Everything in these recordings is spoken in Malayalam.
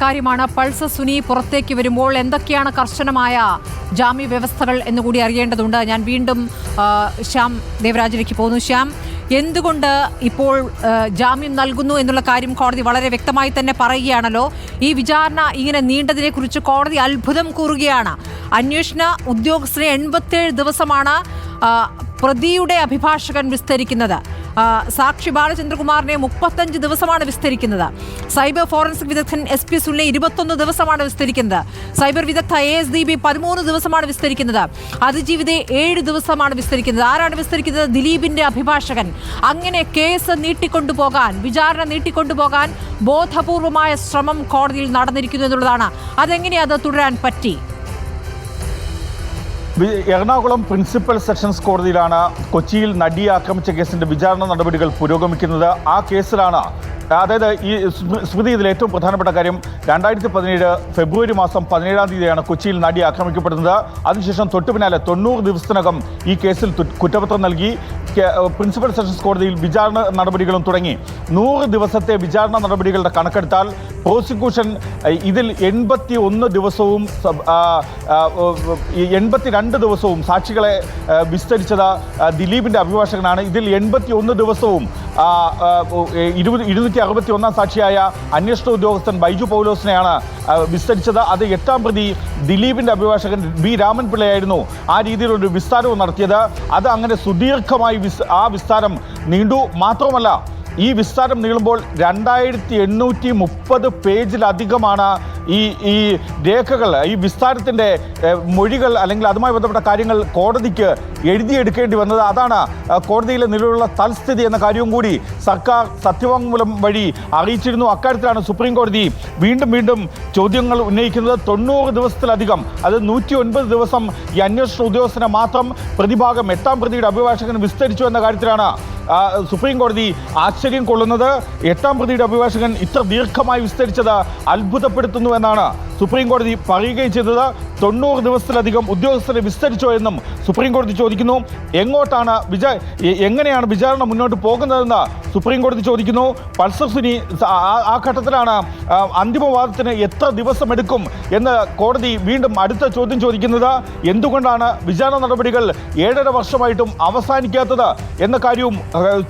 കാര്യമാണ്. പൾസ് സുനി പുറത്തേക്ക് വരുമ്പോൾ എന്തൊക്കെയാണ് കർശനമായ ജാമ്യ വ്യവസ്ഥകൾ എന്ന് കൂടി അറിയേണ്ടതുണ്ട്. ഞാൻ വീണ്ടും ശ്യാം ദേവരാജിലേക്ക് പോകുന്നു. ശ്യാം എന്തുകൊണ്ട് ഇപ്പോൾ ജാമ്യം നൽകുന്നു എന്നുള്ള കാര്യം കോടതി വളരെ വ്യക്തമായി തന്നെ പറയുകയാണല്ലോ. ഈ വിചാരണ ഇങ്ങനെ നീണ്ടതിനെ കുറിച്ച് കോടതി അത്ഭുതം കൂറുകയാണ്. അന്വേഷണ ഉദ്യോഗസ്ഥരെ എൺപത്തേഴ് ദിവസമാണ് പ്രതിയുടെ അഭിഭാഷകൻ വിസ്തരിക്കുന്നത്. സാക്ഷി ബാലചന്ദ്രകുമാറിനെ മുപ്പത്തഞ്ച് ദിവസമാണ് വിസ്തരിക്കുന്നത്. സൈബർ ഫോറൻസിക് വിദഗ്ധൻ എസ് പി സുനിലെ ഇരുപത്തൊന്ന് ദിവസമാണ് വിസ്തരിക്കുന്നത്. സൈബർ വിദഗ്ധ എ എസ് ദി ബി പതിമൂന്ന് ദിവസമാണ് വിസ്തരിക്കുന്നത്. അതിജീവിതെ ഏഴ് ദിവസമാണ് വിസ്തരിക്കുന്നത്. ആരാണ് വിസ്തരിക്കുന്നത്? ദിലീപിന്റെ അഭിഭാഷകൻ. അങ്ങനെ കേസ് നീട്ടിക്കൊണ്ടുപോകാൻ വിചാരണ നീട്ടിക്കൊണ്ടുപോകാൻ ബോധപൂർവമായ ശ്രമം കോടതിയിൽ നടന്നിരിക്കുന്നു എന്നുള്ളതാണ്. അതെങ്ങനെ അത് തുടരാൻ പറ്റി? എറണാകുളം പ്രിൻസിപ്പൽ സെഷൻസ് കോടതിയിലാണ് കൊച്ചിയിൽ നടിയെ ആക്രമിച്ച കേസിന്റെ വിചാരണ നടപടികൾ പുരോഗമിക്കുന്നത്. ആ കേസിലാണ് അതായത് ഈ സ്മൃ- സ്മൃതി ഇതിൽ ഏറ്റവും പ്രധാനപ്പെട്ട കാര്യം രണ്ടായിരത്തി പതിനേഴ് ഫെബ്രുവരി മാസം പതിനേഴാം തീയതിയാണ് കൊച്ചിയിൽ നടി ആക്രമിക്കപ്പെടുന്നത്. അതിനുശേഷം തൊട്ടുപിന്നാലെ തൊണ്ണൂറ് ദിവസത്തിനകം ഈ കേസിൽ കുറ്റപത്രം നൽകി. പ്രിൻസിപ്പൽ സെഷൻസ് കോടതിയിൽ വിചാരണ നടപടികളും തുടങ്ങി. നൂറ് ദിവസത്തെ വിചാരണ നടപടികളുടെ കണക്കെടുത്താൽ പ്രോസിക്യൂഷൻ ഇതിൽ എൺപത്തി ഒന്ന് ദിവസവും എൺപത്തി രണ്ട് ദിവസവും സാക്ഷികളെ വിസ്തരിച്ചത് ദിലീപിന്റെ അഭിഭാഷകനാണ്. ഇതിൽ എൺപത്തി ഒന്ന് ദിവസവും ഇരുപത് ഇരുന്നൂറ്റി അറുപത്തി ഒന്നാം സാക്ഷിയായ അന്വേഷണ ഉദ്യോഗസ്ഥൻ ബൈജു പൗലോസിനെയാണ് വിസ്തരിച്ചത്. അത് എട്ടാം പ്രതി ദിലീപിന്റെ അഭിഭാഷകൻ ബി രാമൻപിള്ളയായിരുന്നു ആ രീതിയിലൊരു വിസ്താരവും നടത്തിയത്. അത് അങ്ങനെ സുദീർഘമായി വിസ് ആ വിസ്താരം നീണ്ടു. മാത്രമല്ല ഈ വിസ്താരം നീളുമ്പോൾ രണ്ടായിരത്തി എണ്ണൂറ്റി മുപ്പത് പേജിലധികമാണ് ഈ ഈ രേഖകൾ ഈ വിസ്താരത്തിന്റെ മൊഴികൾ അല്ലെങ്കിൽ അതുമായി ബന്ധപ്പെട്ട കാര്യങ്ങൾ കോടതിക്ക് എഴുതിയെടുക്കേണ്ടി വന്നത് അതാണ്. കോടതിയിലെ നിലവിലുള്ള തൽസ്ഥിതി എന്ന കാര്യവും കൂടി സർക്കാർ സത്യവാങ്മൂലം വഴി അറിയിച്ചിരുന്നു. അക്കാര്യത്തിലാണ് സുപ്രീം കോടതി വീണ്ടും വീണ്ടും ചോദ്യങ്ങൾ ഉന്നയിക്കുന്നത്. തൊണ്ണൂറ് ദിവസത്തിലധികം അത് നൂറ്റി ഒൻപത് ദിവസം ഈ അന്വേഷണ ഉദ്യോഗസ്ഥനെ മാത്രം പ്രതിഭാഗം എട്ടാം പ്രതിയുടെ അഭിഭാഷകൻ വിസ്തരിച്ചു എന്ന കാര്യത്തിലാണ് സുപ്രീം കോടതി ആശ്ചര്യം കൊള്ളുന്നത്. എട്ടാം പ്രതിയുടെ അഭിഭാഷകൻ ഇത്ര ദീർഘമായി വിസ്തരിച്ചത് അത്ഭുതപ്പെടുത്തുന്നു എന്നാണ് സുപ്രീം കോടതി പറയുകയും ചെയ്തത് തൊണ്ണൂറ് ദിവസത്തിലധികം ഉദ്യോഗസ്ഥരെ വിസ്തരിച്ചോ എന്നും സുപ്രീം കോടതി ചോദിക്കുന്നു. എങ്ങോട്ടാണ് വിചാ എങ്ങനെയാണ് വിചാരണ മുന്നോട്ട് പോകുന്നതെന്ന് സുപ്രീം കോടതി ചോദിക്കുന്നു. പൾസർ സുനി ആ- ഘട്ടത്തിലാണ് അന്തിമവാദത്തിന് എത്ര ദിവസം എടുക്കും എന്ന് കോടതി വീണ്ടും അടുത്ത ചോദ്യം ചോദിക്കുന്നത്. എന്തുകൊണ്ടാണ് വിചാരണ നടപടികൾ ഏഴര വർഷമായിട്ടും അവസാനിക്കാത്തത് എന്ന കാര്യവും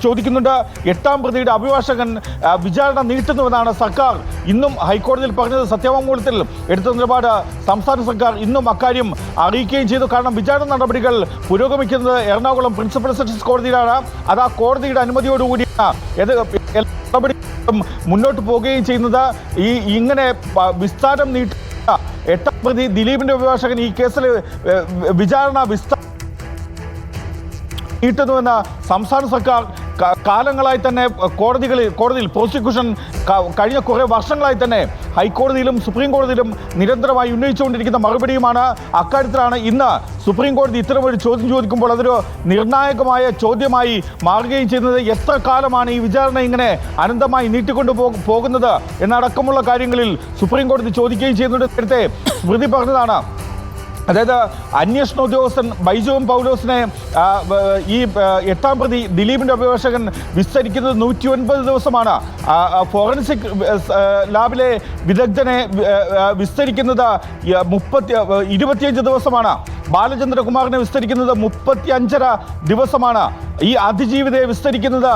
ചോദിക്കുന്നുണ്ട്. എട്ടാം പ്രതിയുടെ അഭിഭാഷകൻ വിചാരണ നീട്ടുന്നുവെന്നാണ് സർക്കാർ ഇന്നും ഹൈക്കോടതിയിൽ പറഞ്ഞത് സത്യവാങ്മൂലത്തിൽ. എടുത്ത നിലപാട് സംസ്ഥാന സർക്കാർ ഇന്നും അക്കാര്യം അറിയിക്കുകയും ചെയ്തു. കാരണം വിചാരണ നടപടികൾ പുരോഗമിക്കുന്നത് എറണാകുളം പ്രിൻസിപ്പൽ സെഷൻസ് കോടതിയിലാണ്. അത് ആ കോടതിയുടെ അനുമതിയോടുകൂടിയാണ് നടപടികളും മുന്നോട്ട് പോവുകയും ചെയ്യുന്നത്. ഈ ഇങ്ങനെ വിസ്താരം നീട്ട എട്ടാം പ്രതി ദിലീപിന്റെ അഭിഭാഷകൻ ഈ കേസിൽ വിചാരണ വിസ്താരം നീട്ടുന്നുവെന്ന് സംസ്ഥാന സർക്കാർ കാലങ്ങളായി തന്നെ കോടതികളിൽ കോടതിയിൽ പ്രോസിക്യൂഷൻ കഴിഞ്ഞ കുറേ വർഷങ്ങളായി തന്നെ ഹൈക്കോടതിയിലും സുപ്രീം കോടതിയിലും നിരന്തരമായി ഉന്നയിച്ചുകൊണ്ടിരിക്കുന്ന മറുപടിയുമാണ് അക്കാര്യത്തിലാണ് ഇന്ന് സുപ്രീം കോടതി ഇത്തരമൊരു ചോദ്യം ചോദിക്കുമ്പോൾ അതൊരു നിർണായകമായ ചോദ്യമായി മാറുകയും ചെയ്യുന്നത്. എത്ര കാലമാണ് ഈ വിചാരണ ഇങ്ങനെ അനന്തമായി നീട്ടിക്കൊണ്ടു പോകുന്നത് എന്നടക്കമുള്ള കാര്യങ്ങളിൽ സുപ്രീം കോടതി ചോദിക്കുകയും ചെയ്യുന്നുണ്ട്. നേരത്തെ സ്മൃതി പറഞ്ഞതാണ്. അതായത് അന്വേഷണ ഉദ്യോഗസ്ഥൻ ബൈജുവും പൗലോസിനെ ഈ എട്ടാം പ്രതി ദിലീപിന്റെ അഭിഭാഷകൻ വിസ്തരിക്കുന്നത് നൂറ്റി ഒൻപത് ദിവസമാണ് ഫോറൻസിക് ലാബിലെ വിദഗ്ധനെ വിസ്തരിക്കുന്നത് മുപ്പത്തി ഇരുപത്തിയഞ്ച് ദിവസമാണ്. ബാലചന്ദ്രകുമാറിനെ വിസ്തരിക്കുന്നത് മുപ്പത്തി അഞ്ചര ദിവസമാണ്. ഈ അതിജീവിതയെ വിസ്തരിക്കുന്നത്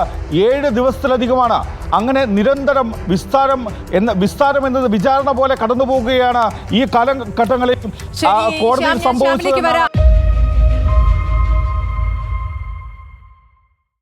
ഏഴ് ദിവസത്തിലധികമാണ്. അങ്ങനെ നിരന്തരം വിസ്താരം എന്ന വിസ്താരം എന്നത് വിചാരണ പോലെ കടന്നു പോകുകയാണ് ഈ കാലഘട്ടങ്ങളിൽ. കോടതിയിൽ സംഭവിച്ചത്